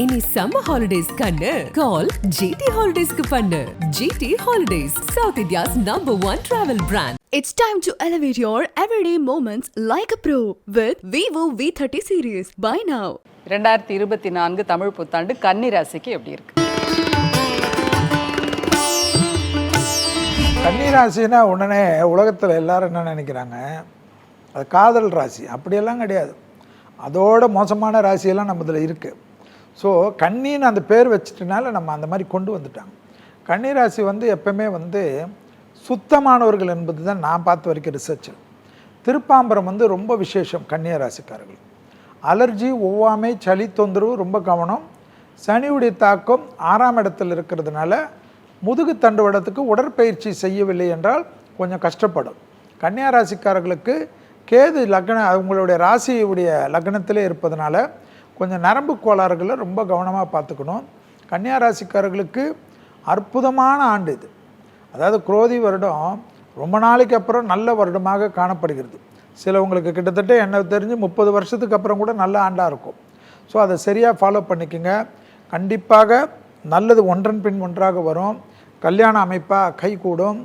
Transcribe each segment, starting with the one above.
இனி summer holidays கண்ணு. கால் GT ஹாலிடேஸ்க்கு பண்ணு. GT holidays South India's number one travel brand It's time to elevate your everyday moments like a pro with Vivo V30 series. Buy now. ரெண்டாயிரத்தி இருபத்தி நான்கு தமிழ் புத்தாண்டு கன்னி ராசிக்கு எப்படி இருக்கு? கன்னிராசினா உடனே உலகத்தில் எல்லாரும் என்ன நினைக்கிறாங்க? அது காதல் ராசி. அப்படியெல்லாம் கிடையாது. அதோட மோசமான ராசியெல்லாம் நம்ம இதில் இருக்குது ஸோ கண்ணின்னு அந்த பேர் வச்சுட்டனால நம்ம அந்த மாதிரி கொண்டு வந்துட்டாங்க. கன்னிராசி வந்து எப்பவுமே வந்து சுத்தமானவர்கள் என்பது தான் நான் பார்த்த வரைக்கும் ரிசர்ச் திருப்பாம்பரம் வந்து ரொம்ப விசேஷம் கன்னிய ராசிக்காரர்கள் அலர்ஜி ஒவ்வாமை சளி தொந்தரவு ரொம்ப கவனம். சனியுடைய தாக்கம் ஆறாம் இடத்தில் இருக்கிறதுனால முதுகு தண்டுவடத்துக்கு உடற்பயிற்சி செய்யவில்லை என்றால் கொஞ்சம் கஷ்டப்படும். கன்னியா ராசிக்காரர்களுக்கு கேது லக்ன அவங்களுடைய ராசியுடைய லக்னத்திலே இருப்பதனால கொஞ்சம் நரம்பு கோளாறுகளை ரொம்ப கவனமாக பார்த்துக்கணும். கன்னியா ராசிக்காரர்களுக்கு அற்புதமான ஆண்டு இது. அதாவது குரோதி வருடம் ரொம்ப நாளைக்கு அப்புறம் நல்ல வருடமாக காணப்படுகிறது. சிலவங்களுக்கு கிட்டத்தட்ட என்ன தெரிஞ்சு முப்பது வருஷத்துக்கு அப்புறம் கூட நல்ல ஆண்டாக இருக்கும். ஸோ அதை சரியாக ஃபாலோ பண்ணிக்கோங்க. கண்டிப்பாக நல்லது ஒன்றன் பின் ஒன்றாக வரும். கல்யாண அமைப்பாக கை கூடும்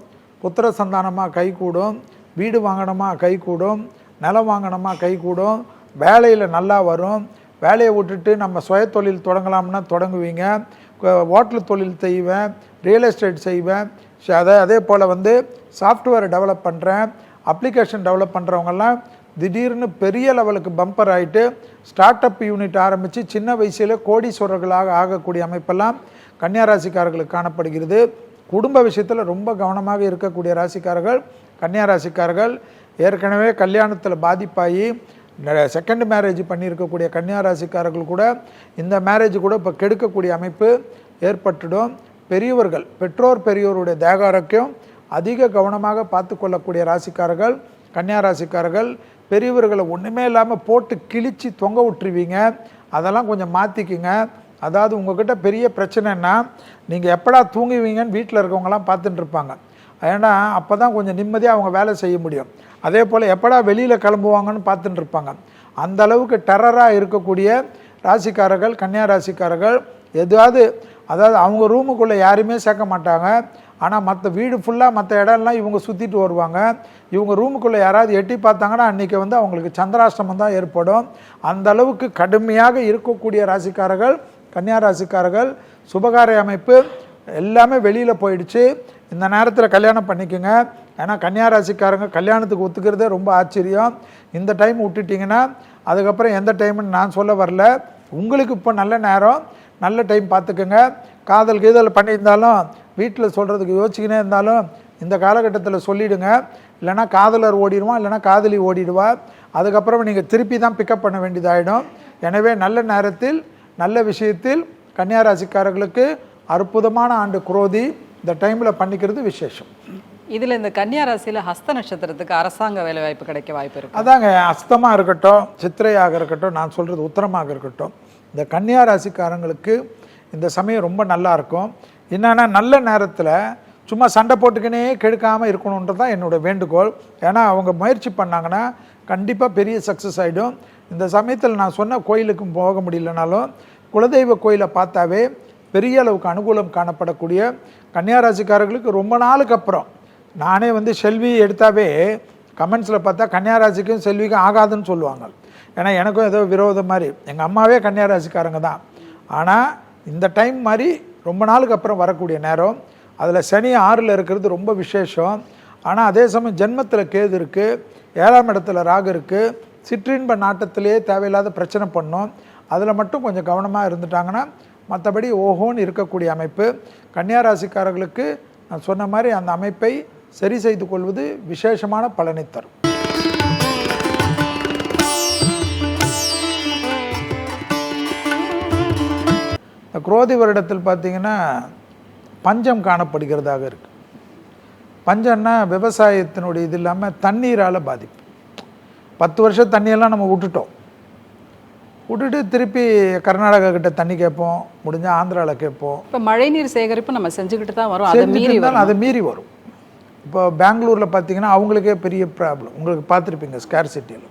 புத்திர சந்தானமாக கை கூடும் வீடு வாங்கணுமா கை கூடும் நிலம் வாங்கணுமா கை கூடும் வேலையில் நல்லா வரும். வேலையை விட்டுட்டு நம்ம சுய தொழில் தொடங்கலாம்னா தொடங்குவீங்க. ஹோட்டல் தொழில் செய்வேன் ரியல் எஸ்டேட் செய்வேன். அதே அதே போல் வந்து சாஃப்ட்வேர் டெவலப் பண்ணுறேன் அப்ளிகேஷன் டெவலப் பண்ணுறவங்கெல்லாம் திடீர்னு பெரிய லெவலுக்கு பம்பர் ஆகிட்டு ஸ்டார்ட் அப் யூனிட் ஆரம்பித்து சின்ன வயசில் கோடீஸ்வரர்களாக ஆகக்கூடிய அமைப்பெல்லாம் கன்னியா ராசிக்காரர்களுக்கு காணப்படுகிறது. குடும்ப விஷயத்தில் ரொம்ப கவனமாக இருக்கக்கூடிய ராசிக்காரர்கள் கன்னியா ராசிக்காரர்கள் ஏற்கனவே கல்யாணத்தில் பாதிப்பாகி செகண்ட் மேரேஜ் பண்ணியிருக்கக்கூடிய கன்னியா ராசிக்காரர்கள் கூட இந்த மேரேஜ் கூட இப்போ கெடுக்கக்கூடிய அமைப்பு ஏற்பட்டுடும். பெரியவர்கள் பெற்றோர் பெரியோருடைய தேக ஆரோக்கியம் அதிக கவனமாக பார்த்து கொள்ளக்கூடிய ராசிக்காரர்கள் கன்னியா ராசிக்காரர்கள் பெரியவர்களை ஒன்றுமே இல்லாமல் போட்டு கிழித்து தொங்க விட்டுருவீங்க. அதெல்லாம் கொஞ்சம் மாற்றிக்குங்க அதாவது உங்ககிட்ட பெரிய பிரச்சனைன்னா நீங்கள் எப்படா தூங்குவீங்கன்னு வீட்டில் இருக்கவங்கலாம் பார்த்துட்டு இருப்பாங்க. ஏன்னா அப்போ தான் கொஞ்சம் நிம்மதியாக அவங்க வேலை செய்ய முடியும். அதே போல் எப்படா வெளியில் கிளம்புவாங்கன்னு பார்த்துட்டு இருப்பாங்க. அந்த அளவுக்கு டெரராக இருக்கக்கூடிய ராசிக்காரர்கள் கன்னியா ராசிக்காரர்கள் எதாவது அதாவது அவங்க ரூமுக்குள்ளே யாருமே சேர்க்க மாட்டாங்க. ஆனால் மற்ற வீடு ஃபுல்லாக மற்ற இடம்லாம் இவங்க சுற்றிட்டு வருவாங்க. இவங்க ரூமுக்குள்ளே யாராவது எட்டி பார்த்தாங்கன்னா அன்றைக்கி வந்து அவங்களுக்கு சந்திராஷ்டமம் தான் ஏற்படும். அந்த அளவுக்கு கடுமையாக இருக்கக்கூடிய ராசிக்காரர்கள் கன்னியா ராசிக்காரர்கள் சுபகாரிய அமைப்பு எல்லாமே வெளியில் போயிடுச்சு. இந்த நேரத்தில் கல்யாணம் பண்ணிக்கோங்க. ஏன்னா கன்னியா ராசிக்காரங்க கல்யாணத்துக்கு ஒத்துக்கிறதே ரொம்ப ஆச்சரியம். இந்த டைம் விட்டுட்டிங்கன்னா அதுக்கப்புறம் எந்த டைம்னு நான் சொல்ல வரல. உங்களுக்கு இப்போ நல்ல நேரம். நல்ல டைம் பார்த்துக்கோங்க. காதல் கீதல் பண்ணியிருந்தாலும் வீட்டில் சொல்கிறதுக்கு யோசிச்சுக்கினே இருந்தாலும் இந்த காலகட்டத்தில் சொல்லிவிடுங்க இல்லைனா காதலர் ஓடிடுவான் இல்லைனா காதலி ஓடிடுவா? அதுக்கப்புறம் நீங்கள் திருப்பி தான் பிக்கப் பண்ண வேண்டியதாகிடும் எனவே நல்ல நேரத்தில் நல்ல விஷயத்தில் கன்னியாராசிக்காரர்களுக்கு அற்புதமான ஆண்டு குரோதி இந்த டைமில் பண்ணிக்கிறது விசேஷம். இதில் இந்த கன்னியா ராசியில ஹஸ்த நட்சத்திரத்துக்கு அரசாங்க வேலை வாய்ப்பு கிடைக்க வாய்ப்பு இருக்கு. அதாங்க அஸ்தமாக இருக்கட்டும் சித்திரையாக இருக்கட்டும் நான் சொல்கிறது உத்தரமாக இருக்கட்டும் இந்த கன்னியா ராசிக்காரங்களுக்கு இந்த சமயம் ரொம்ப நல்லா இருக்கும். என்னென்னா நல்ல நேரத்தில் சும்மா சண்டை போட்டுக்கினே கெடுக்காமல் இருக்கணுன்றது தான் என்னோட வேண்டுகோள். ஏன்னா அவங்க முயற்சி பண்ணாங்கன்னா கண்டிப்பாக பெரிய சக்ஸஸ் ஆகிடும் இந்த சமயத்தில் நான் சொன்ன கோயிலுக்கும் போக முடியலனாலும் குலதெய்வ கோயிலை பார்த்தாவே பெரிய அளவுக்கு அனுகூலம் காணப்படக்கூடிய கன்னியாராசிக்காரர்களுக்கு ரொம்ப நாளுக்கு அப்புறம் நானே வந்து செல்வி எடுத்தாவே கமெண்ட்ஸில் பார்த்தா கன்னியாராசிக்கும் செல்விக்கும் ஆகாதுன்னு சொல்லுவாங்க. ஏன்னா எனக்கும் ஏதோ விரோதம் மாதிரி. எங்கள் அம்மாவே கன்னியாராசிக்காரங்க தான். ஆனால் இந்த டைம் மாதிரி ரொம்ப நாளுக்கு அப்புறம் வரக்கூடிய நேரம் அதில் சனி ஆறில் இருக்கிறது ரொம்ப விசேஷம். ஆனால் அதே சமயம் ஜென்மத்தில் கேது இருக்குது ஏழாம் இடத்துல ராகு இருக்குது சிற்றின்ப நாட்டத்திலேயே தேவையில்லாத பிரச்சனை பண்ணும். அதில் மட்டும் கொஞ்சம் கவனமாக இருந்துட்டாங்கன்னா மற்றபடி ஓஹோன்னு இருக்கக்கூடிய அமைப்பு. கன்னியாராசிக்காரர்களுக்கு நான் சொன்ன மாதிரி அந்த அமைப்பை சரி செய்து கொள்வது விசேஷமான பலனை தரும். இந்த குரோதி வருடத்தில் பார்த்தீங்கன்னா பஞ்சம் காணப்படுகிறதாக இருக்கு. பஞ்சம்னா விவசாயத்தினுடைய இது இல்லாமல் தண்ணீரால் பாதிப்பு. பத்து வருஷம் தண்ணியெல்லாம் நம்ம விட்டுட்டோம். விட்டுட்டு திருப்பி கர்நாடகா கிட்ட தண்ணி கேட்போம் முடிஞ்சால் ஆந்திராவில் கேட்போம். இப்ப மழைநீர் சேகரிப்பு நம்ம செஞ்சுக்கிட்டு தான் வரும். அதை செஞ்சுட்டு மீறி இருந்தாலும் வரும் அதை மீறி வரும். இப்போ பெங்களூரில் பார்த்தீங்கன்னா அவங்களுக்கே பெரிய ப்ராப்ளம் உங்களுக்கு பார்த்துருப்பீங்க ஸ்கேர் சிட்டியில்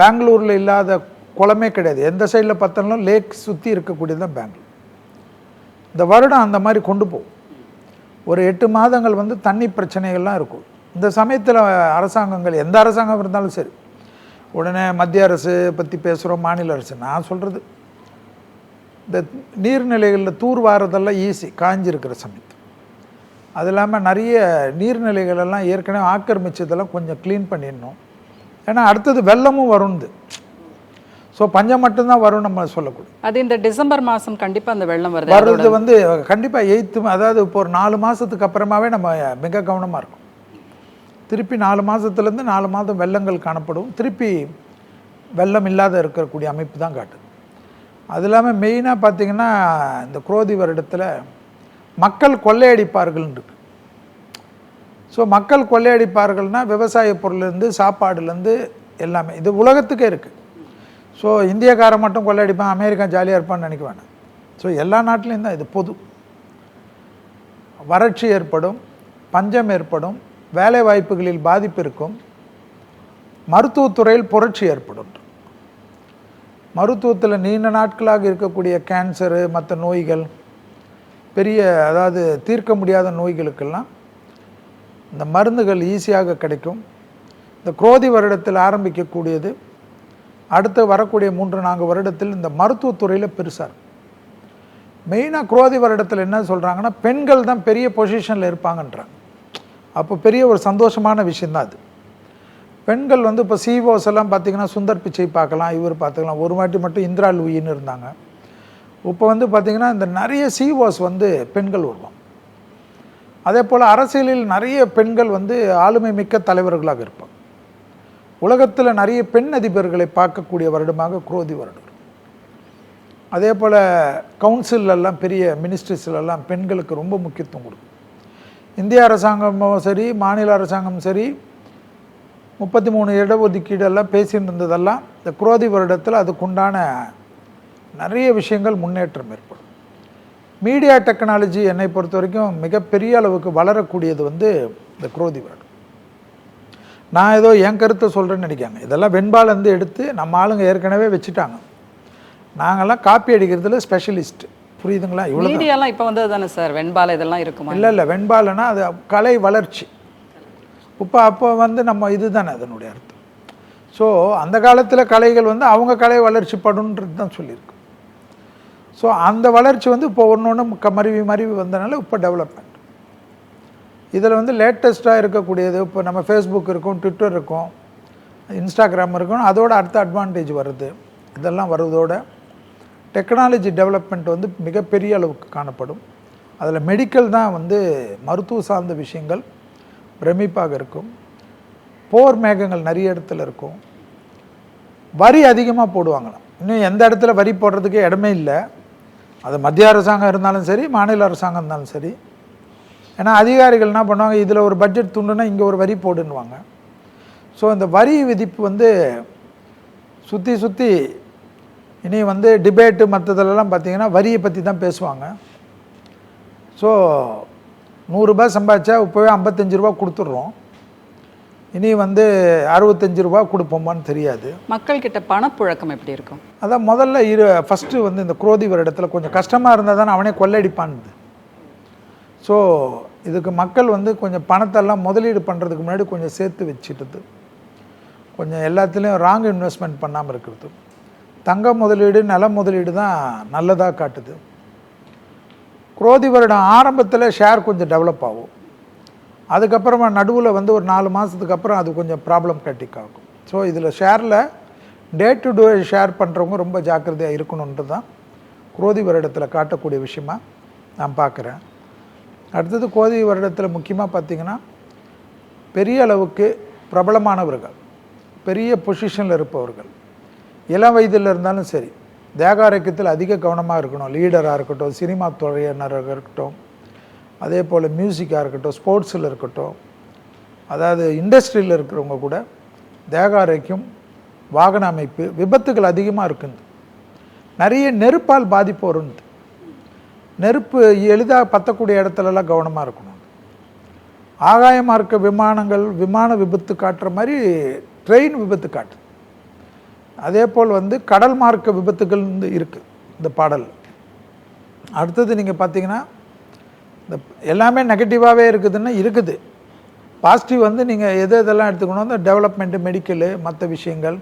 பெங்களூரில் இல்லாத குளமே கிடையாது. எந்த சைடில் பார்த்தாலும் லேக் சுற்றி இருக்கக்கூடியது தான் பெங்களூர். இந்த வருடம் அந்த மாதிரி கொண்டு போகும். ஒரு எட்டு மாதங்கள் வந்து தண்ணி பிரச்சனைகள்லாம் இருக்கும். இந்த சமயத்தில் அரசாங்கங்கள் எந்த அரசாங்கம் இருந்தாலும் சரி உடனே மத்திய அரசு பற்றி பேசுகிறோம் மாநில அரசு. நான் சொல்கிறது இந்த நீர்நிலைகளில் தூர் வாரதெல்லாம் ஈஸி காஞ்சிருக்கிற சமயத்து அது இல்லாமல் நிறைய நீர்நிலைகள் எல்லாம் ஏற்கனவே ஆக்கிரமிச்சதெல்லாம் கொஞ்சம் க்ளீன் பண்ணிடணும். ஏன்னா அடுத்தது வெள்ளமும் வரும்து. ஸோ பஞ்சம் மட்டும்தான் வரும் நம்ம சொல்லக்கூடாது. அது இந்த டிசம்பர் மாசம் கண்டிப்பா அந்த வெள்ளம் வருது. வர்றது வந்து கண்டிப்பாக எயித்து அதாவது இப்போ ஒரு நாலு மாதத்துக்கு அப்புறமாவே நம்ம மிக கவனமாக இருக்கும் திருப்பி நாலு மாதத்துலேருந்து நாலு மாதம் வெள்ளங்கள் காணப்படும். திருப்பி வெள்ளம் இல்லாத இருக்கக்கூடிய அமைப்பு தான் காட்டுது. அது இல்லாமல் மெயினாக பார்த்தீங்கன்னா இந்த குரோதி வருடத்தில் மக்கள் கொள்ளையடிப்பார்கள் இருக்கு ஸோ மக்கள் கொள்ளையடிப்பார்கள்னால் விவசாய பொருள்லேருந்து சாப்பாடுலேருந்து எல்லாமே. இது உலகத்துக்கே இருக்குது ஸோ இந்தியக்காரன் மட்டும் கொள்ளையடிப்பான் அமெரிக்கா ஜாலியாக இருப்பான்னு நினைக்க வேணாம் ஸோ எல்லா நாட்டிலையும் தான் இது பொது. வறட்சி ஏற்படும் பஞ்சம் ஏற்படும் வேலை வாய்ப்புகளில் பாதிப்பு இருக்கும். மருத்துவத்துறையில் புரட்சி ஏற்படும். மருத்துவத்தில் நீண்ட நாட்களாக இருக்கக்கூடிய கேன்சரு மற்ற நோய்கள் பெரிய அதாவது தீர்க்க முடியாத நோய்களுக்கெல்லாம் இந்த மருந்துகள் ஈஸியாக கிடைக்கும். இந்த குரோதி வருடத்தில் ஆரம்பிக்கக்கூடியது அடுத்து வரக்கூடிய மூன்று நான்கு வருடத்தில் இந்த மருத்துவத்துறையில் பெருசாக இருக்கும். மெயினாக குரோதி வருடத்தில் என்ன சொல்கிறாங்கன்னா பெண்கள் தான் பெரிய பொசிஷனில் இருப்பாங்கன்றாங்க. அப்போ பெரிய ஒரு சந்தோஷமான விஷயந்தான் அது. பெண்கள் வந்து இப்போ சிஓஸ் எல்லாம் பார்த்தீங்கன்னா சுந்தர் பிச்சை பார்க்கலாம் இவர் பார்த்துக்கலாம். ஒரு வாட்டி மட்டும் இந்திரா லூயின்னு இருந்தாங்க. இப்போ வந்து பார்த்திங்கன்னா இந்த நிறைய சிஓஸ் வந்து பெண்கள் வருவாங்க அதே போல் அரசியலில் நிறைய பெண்கள் வந்து ஆளுமை மிக்க தலைவர்களாக இருப்பாங்க. உலகத்தில் நிறைய பெண் அதிபர்களை பார்க்கக்கூடிய வருடமாக குரோதி வருடம் அதே போல் கவுன்சிலெல்லாம் பெரிய மினிஸ்ட்ரிஸ்லெல்லாம் பெண்களுக்கு ரொம்ப முக்கியத்துவம் கொடுக்கும். இந்திய அரசாங்கமும் சரி மாநில அரசாங்கமும் சரி முப்பத்தி மூணு இடஒதுக்கீடெல்லாம் பேசிட்டு இருந்ததெல்லாம் இந்த குரோதி வருடத்தில் அதுக்குண்டான நிறைய விஷயங்கள் முன்னேற்றம் ஏற்படும். மீடியா டெக்னாலஜி என்னை பொறுத்த வரைக்கும் மிகப்பெரிய அளவுக்கு வளரக்கூடியது வந்து இந்த குரோதி வருடம் நான் ஏதோ என் கருத்தை சொல்கிறேன்னு நினைக்காங்க. இதெல்லாம் வெண்பாலேருந்து எடுத்து நம்ம ஆளுங்க ஏற்கனவே வச்சுட்டாங்க. நாங்கள்லாம் காப்பி அடிக்கிறதுல ஸ்பெஷலிஸ்ட் புரியுதுங்களா? இவ்வளோ மீடியாலாம் இப்போ வந்தது தானே சார்? வெண்பாலை இதெல்லாம் இருக்குமா? இல்லை இல்லை. வெண்பாலைனா அது கலை வளர்ச்சி. இப்போ அப்போ வந்து நம்ம இதுதானே அதனுடைய அர்த்தம். ஸோ அந்த காலத்தில் கலைகள் வந்து அவங்க கலை வளர்ச்சி படுன்றது தான் சொல்லியிருக்கு. ஸோ அந்த வளர்ச்சி வந்து இப்போ ஒன்று ஒன்று க மருவி மருவி வந்தனால இப்போ டெவலப்மெண்ட் இதில் வந்து லேட்டஸ்ட்டாக இருக்கக்கூடியது இப்போ நம்ம ஃபேஸ்புக் இருக்கும் ட்விட்டர் இருக்கும் இன்ஸ்டாகிராம் இருக்கும் அதோட அடுத்த அட்வான்டேஜ் வருது. இதெல்லாம் வருவதோட டெக்னாலஜி டெவலப்மெண்ட் வந்து மிகப்பெரிய அளவுக்கு காணப்படும். அதில் மெடிக்கல் தான் வந்து மருத்துவ சார்ந்த விஷயங்கள் பிரமிப்பாக இருக்கும். போர் மேகங்கள் நிறைய இடத்துல இருக்கும். வரி அதிகமாக போடுவாங்களாம். இன்னும் எந்த இடத்துல வரி போடுறதுக்கு இடமே இல்லை. அது மத்திய அரசாங்கம் இருந்தாலும் சரி மாநில அரசாங்கம் இருந்தாலும் சரி. ஏன்னா அதிகாரிகள் என்ன பண்ணுவாங்க இதில் ஒரு பட்ஜெட் துண்டுனா இங்கே ஒரு வரி போடுன்னுவாங்க. ஸோ அந்த வரி விதிப்பு வந்து சுற்றி சுற்றி இனி வந்து டிபேட்டு மற்றதுலலாம் பார்த்திங்கன்னா வரியை பற்றி தான் பேசுவாங்க ஸோ நூறுரூபா சம்பாதிச்சா இப்போவே ஐம்பத்தஞ்சு ரூபா கொடுத்துட்றோம். இனி வந்து அறுபத்தஞ்சு ரூபா கொடுப்போமான்னு தெரியாது. மக்கள் கிட்ட பணப்புழக்கம் எப்படி இருக்கும்? அதான் முதல்ல இரு ஃபஸ்ட்டு வந்து இந்த குரோதி வருடத்தில் கொஞ்சம் கஷ்டமாக இருந்தால் தானே அவனே கொள்ளடிப்பான்னு ஸோ இதுக்கு மக்கள் வந்து கொஞ்சம் பணத்தெல்லாம் முதலீடு பண்ணுறதுக்கு முன்னாடி கொஞ்சம் சேர்த்து வச்சுட்டது. கொஞ்சம் எல்லாத்துலேயும் ராங் இன்வெஸ்ட்மெண்ட் பண்ணாமல் இருக்கிறது. தங்க முதலீடு நில முதலீடு தான் நல்லதாக காட்டுது. குரோதி வருடம் ஆரம்பத்தில் ஷேர் கொஞ்சம் டெவலப் ஆகும். அதுக்கப்புறமா நடுவில் வந்து ஒரு நாலு மாதத்துக்கு அப்புறம் அது கொஞ்சம் ப்ராப்ளம் கட்டிக் ஆகும். ஸோ இதில் ஷேரில் டே டு டே ஷேர் பண்ணுறவங்க ரொம்ப ஜாக்கிரதையாக இருக்கணுன்றது தான் குரோதி வருடத்தில் காட்டக்கூடிய விஷயமா நான் பார்க்குறேன். அடுத்தது கோதி வருடத்தில் முக்கியமாக பார்த்திங்கன்னா பெரிய அளவுக்கு பிரபலமானவர்கள் பெரிய பொசிஷனில் இருப்பவர்கள் இளம் வயதில் இருந்தாலும் சரி தேகாரக்கியத்தில் அதிக கவனமாக இருக்கணும் லீடராக இருக்கட்டும் சினிமா துறையினராக இருக்கட்டும் அதே போல் மியூசிக்காக இருக்கட்டும் ஸ்போர்ட்ஸில் இருக்கட்டும் அதாவது இண்டஸ்ட்ரியில் இருக்கிறவங்க கூட தேகாரைக்கும் வாகன அமைப்பு விபத்துகள் அதிகமாக இருக்குது நிறைய நெருப்பால் பாதிப்பு வருது நெருப்பு எளிதாக பற்றக்கூடிய இடத்துலலாம் கவனமாக இருக்கணும். ஆகாயமாக இருக்க விமானங்கள் விமான விபத்து காட்டுற மாதிரி ட்ரெயின் விபத்து காட்டு. அதே போல் வந்து கடல் மார்க்க விபத்துகள் வந்து இருக்குது இந்த பாடல். அடுத்தது நீங்கள் பார்த்தீங்கன்னா இந்த எல்லாமே நெகட்டிவாகவே இருக்குதுன்னா இருக்குது. பாசிட்டிவ் வந்து நீங்கள் எது எதெல்லாம் எடுத்துக்கணும் இந்த டெவலப்மெண்ட்டு மெடிக்கலு மற்ற விஷயங்கள்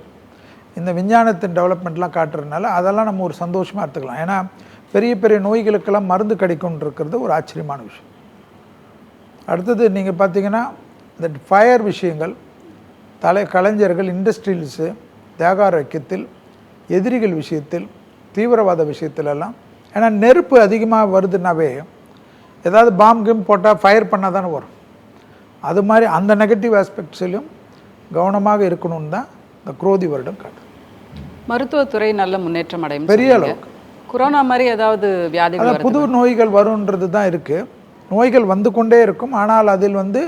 இந்த விஞ்ஞானத்தின் டெவலப்மெண்ட்லாம் காட்டுறதுனால அதெல்லாம் நம்ம ஒரு சந்தோஷமாக எடுத்துக்கலாம். ஏன்னா பெரிய பெரிய நோய்களுக்கெல்லாம் மருந்து கிடைக்கும்னு இருக்கிறது ஒரு ஆச்சரியமான விஷயம். அடுத்தது நீங்கள் பார்த்தீங்கன்னா இந்த ஃபயர் விஷயங்கள் தலை கலைஞர்கள் இண்டஸ்ட்ரியல்ஸு தேகாரோக்கியத்தில் எதிரிகள் விஷயத்தில் தீவிரவாத விஷயத்திலெல்லாம். ஏன்னா நெருப்பு அதிகமாக வருதுனாவே ஏதாவது பாம் கிம் போட்டால் ஃபயர் பண்ணால் தானே வரும். அது மாதிரி அந்த நெகட்டிவ் ஆஸ்பெக்ட்ஸிலும் கவனமாக இருக்கணும்னு தான் இந்த குரோதி வருடம் காட்டு மருத்துவத்துறை நல்ல முன்னேற்றம் அடையும் பெரிய சொன்னீங்க. கொரோனா மாதிரி ஏதாவது வியாதிகள் புது நோய்கள் வருன்றது தான் இருக்குது நோய்கள் வந்து கொண்டே இருக்கும். ஆனால் அதில் வந்து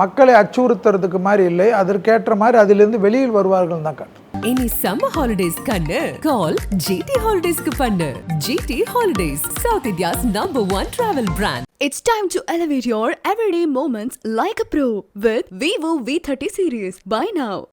மக்களை அச்சுறுத்துறதுக்கு மாதிரி இல்லை. அதற்கேற்ற மாதிரி அதிலிருந்து வெளியில் வருவார்கள் தான் காட்டும் இனி சம்மர் ஹாலிடேஸ் கண்ணு. கால் ஜிடி ஹாலிடேஸ்க்கு பண்ணு. GT holidays South India's number one travel brand It's time to elevate your everyday moments like a pro with Vivo V30 series. Buy now.